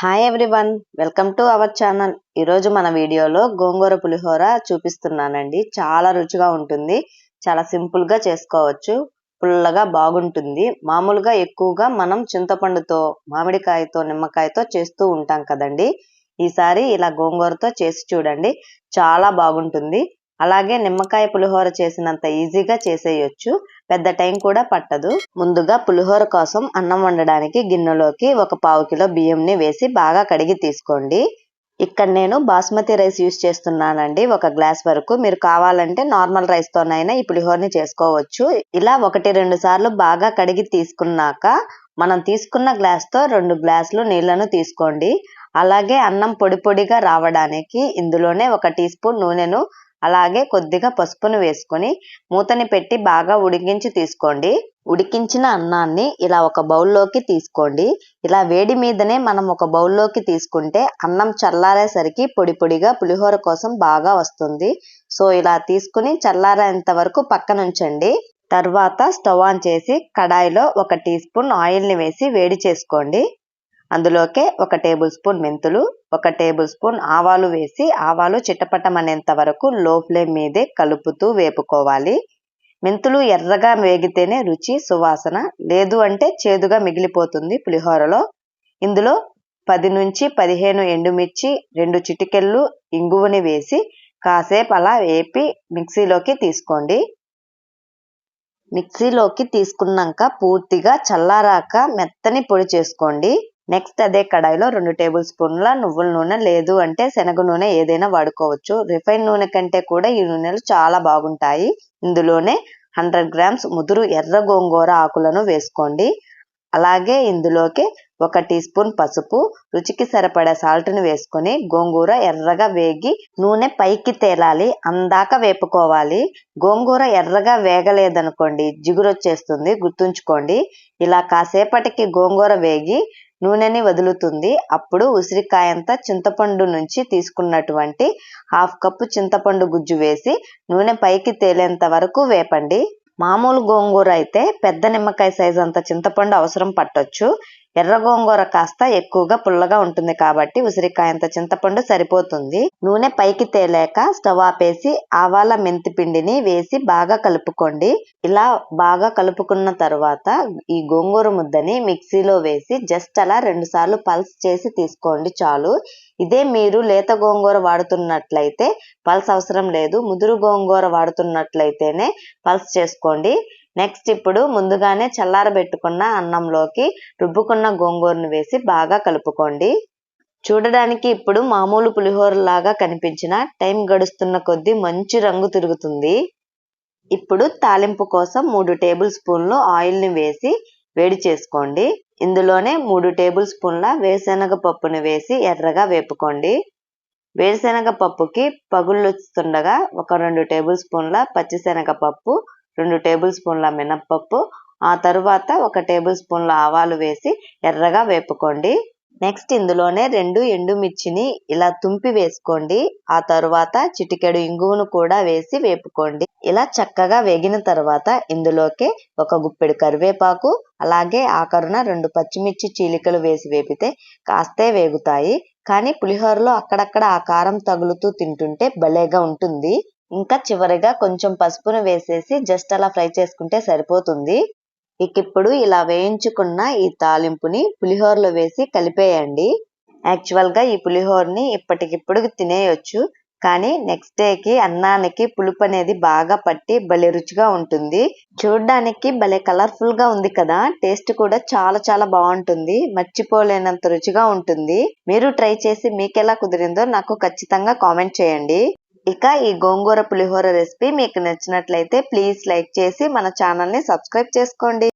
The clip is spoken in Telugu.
Hi everyone welcome to our channel ఈరోజు మన వీడియోలో గోంగూర పులిహోర చూపిస్తున్నానండి. చాలా రుచిగా ఉంటుంది. చాలా సింపుల్గా చేసుకోవచ్చు. పుల్లగా బాగుంటుంది. మామూలుగా ఎక్కువగా మనం చింతపండుతో మామిడికాయతో నిమ్మకాయతో చేస్తూ ఉంటాం కదండి. ఈసారి ఇలా గోంగూరతో చేసి చూడండి. చాలా బాగుంటుంది. అలాగే నిమ్మకాయ పులిహోర చేసినంత ఈజీగా చేసేయొచ్చు. పెద్ద టైం కూడా పట్టదు. ముందుగా పులిహోర కోసం అన్నం వండడానికి గిన్నెలోకి ఒక పావు కిలో బియ్యంని వేసి బాగా కడిగి తీసుకోండి. ఇక్కడ నేను బాస్మతి రైస్ యూస్ చేస్తున్నానండి. ఒక గ్లాస్ వరకు. మీరు కావాలంటే నార్మల్ రైస్తోనైనా ఈ పులిహోరని చేసుకోవచ్చు. ఇలా ఒకటి రెండు సార్లు బాగా కడిగి తీసుకున్నాక మనం తీసుకున్న గ్లాస్తో రెండు గ్లాసులు నీళ్ళను తీసుకోండి. అలాగే అన్నం పొడి పొడిగా రావడానికి ఇందులోనే ఒక టీ స్పూన్ నూనెను అలాగే కొద్దిగా పసుపును వేసుకొని మూతని పెట్టి బాగా ఉడికించి తీసుకోండి. ఉడికించిన అన్నాన్ని ఇలా ఒక బౌల్లోకి తీసుకోండి. ఇలా వేడి మీదనే మనం ఒక బౌల్లోకి తీసుకుంటే అన్నం చల్లారేసరికి పొడి పొడిగా పులిహోర కోసం బాగా వస్తుంది. సో ఇలా తీసుకుని చల్లారేంత వరకు పక్కనుంచండి. తర్వాత స్టవ్ ఆన్ చేసి కడాయిలో ఒక టీ స్పూన్ ఆయిల్ని వేసి వేడి చేసుకోండి. అందులోకే ఒక టేబుల్ స్పూన్ మెంతులు ఒక టేబుల్ స్పూన్ ఆవాలు వేసి ఆవాలు చిట్టపట్టమనేంత వరకు లో ఫ్లేమ్ మీదే కలుపుతూ వేపుకోవాలి. మెంతులు ఎర్రగా వేగితేనే రుచి సువాసన లేదు అంటే చేదుగా మిగిలిపోతుంది పులిహోరలో. ఇందులో పది నుంచి పదిహేను ఎండుమిర్చి రెండు చిటికెళ్ళు ఇంగువని వేసి కాసేపు అలా వేపి మిక్సీలోకి తీసుకోండి. మిక్సీలోకి తీసుకున్నాక పూర్తిగా చల్లారాక మెత్తని పొడి చేసుకోండి. నెక్స్ట్ అదే కడాయిలో రెండు టేబుల్ స్పూన్ల నువ్వుల నూనె లేదు అంటే శనగ నూనె ఏదైనా వాడుకోవచ్చు. రిఫైన్ నూనె కంటే కూడా ఈ నూనెలు చాలా బాగుంటాయి. ఇందులోనే హండ్రెడ్ గ్రామ్స్ ముదురు ఎర్ర గోంగూర ఆకులను వేసుకోండి. అలాగే ఇందులోకి ఒక టీ స్పూన్ పసుపు రుచికి సరిపడే సాల్ట్ని వేసుకొని గోంగూర ఎర్రగా వేగి నూనె పైకి తేలాలి అందాక వేపుకోవాలి. గోంగూర ఎర్రగా వేగలేదనుకోండి జిగురొచ్చేస్తుంది గుర్తుంచుకోండి. ఇలా కాసేపటికి గోంగూర వేగి నూనెని వదులుతుంది. అప్పుడు ఉసిరికాయంతా చింతపండు నుంచి తీసుకున్నటువంటి హాఫ్ కప్పు చింతపండు గుజ్జు వేసి నూనె పైకి తేలేంత వరకు వేపండి. మామూలు గోంగూర అయితే పెద్ద నిమ్మకాయ సైజ్ అంత చింతపండు అవసరం పట్టొచ్చు. ఎర్ర గోంగూర కాస్త ఎక్కువగా పుల్లగా ఉంటుంది కాబట్టి ఉసిరికాయంత చింతపండు సరిపోతుంది. నూనె పైకి తేలేక స్టవ్ ఆపేసి ఆవాల మెంతి పిండిని వేసి బాగా కలుపుకోండి. ఇలా బాగా కలుపుకున్న తర్వాత ఈ గోంగూర ముద్దని మిక్సీలో వేసి జస్ట్ అలా రెండు సార్లు పల్స్ చేసి తీసుకోండి చాలు. ఇదే మీరు లేత గోంగూర వాడుతున్నట్లయితే పల్స్ అవసరం లేదు. ముదురు గోంగూర వాడుతున్నట్లయితేనే పల్స్ చేసుకోండి. నెక్స్ట్ ఇప్పుడు ముందుగానే చల్లారబెట్టుకున్న అన్నంలోకి రుబ్బుకున్న గోంగూరను వేసి బాగా కలుపుకోండి. చూడడానికి ఇప్పుడు మామూలు పులిహోర లాగా కనిపించిన టైం గడుస్తున్న కొద్దీ మంచి రంగు తిరుగుతుంది. ఇప్పుడు తాలింపు కోసం మూడు టేబుల్ స్పూన్లు ఆయిల్ని వేసి వేడి చేసుకోండి. ఇందులోనే మూడు టేబుల్ స్పూన్ల వేరుశనగ పప్పుని వేసి ఎర్రగా వేపుకోండి. వేరుశనగ పప్పుకి పగుళ్ళు వస్తుండగా ఒక రెండు టేబుల్ స్పూన్ల పచ్చిశనగ పప్పు రెండు టేబుల్ స్పూన్ల మినప్పప్పు ఆ తరువాత ఒక టేబుల్ స్పూన్ల ఆవాలు వేసి ఎర్రగా వేపుకోండి. నెక్స్ట్ ఇందులోనే రెండు ఎండుమిర్చిని ఇలా తుంపి వేసుకోండి. ఆ తరువాత చిటికెడు ఇంగువను కూడా వేసి వేపుకోండి. ఇలా చక్కగా వేగిన తర్వాత ఇందులోకి ఒక గుప్పెడు కరివేపాకు అలాగే ఆఖరున రెండు పచ్చిమిర్చి చీలికలు వేసి వేపితే కాస్తే వేగుతాయి. కానీ పులిహోరలో అక్కడక్కడ ఆ కారం తగులుతూ తింటుంటే భలేగా ఉంటుంది. ఇంకా చివరిగా కొంచెం పసుపును వేసేసి జస్ట్ అలా ఫ్రై చేసుకుంటే సరిపోతుంది. ఇక ఇప్పుడు ఇలా వేయించుకున్న ఈ తాలింపుని పులిహోరలో వేసి కలిపేయండి. యాక్చువల్గా ఈ పులిహోరని ఇప్పటికిప్పుడు తినేయొచ్చు కానీ నెక్స్ట్ డేకి అన్నానికి పులుపు అనేది బాగా పట్టి భలే రుచిగా ఉంటుంది. చూడడానికి భలే కలర్ఫుల్గా ఉంది కదా టేస్ట్ కూడా చాలా చాలా బాగుంటుంది మర్చిపోలేనంత రుచిగా ఉంటుంది. మీరు ట్రై చేసి మీకెలా కుదిరిందో నాకు ఖచ్చితంగా కామెంట్ చేయండి. ఇక ఈ గోంగూర పులిహోర రెసిపీ మీకు నచ్చినట్లయితే ప్లీజ్ లైక్ చేసి మన ఛానల్ని సబ్స్క్రైబ్ చేసుకోండి.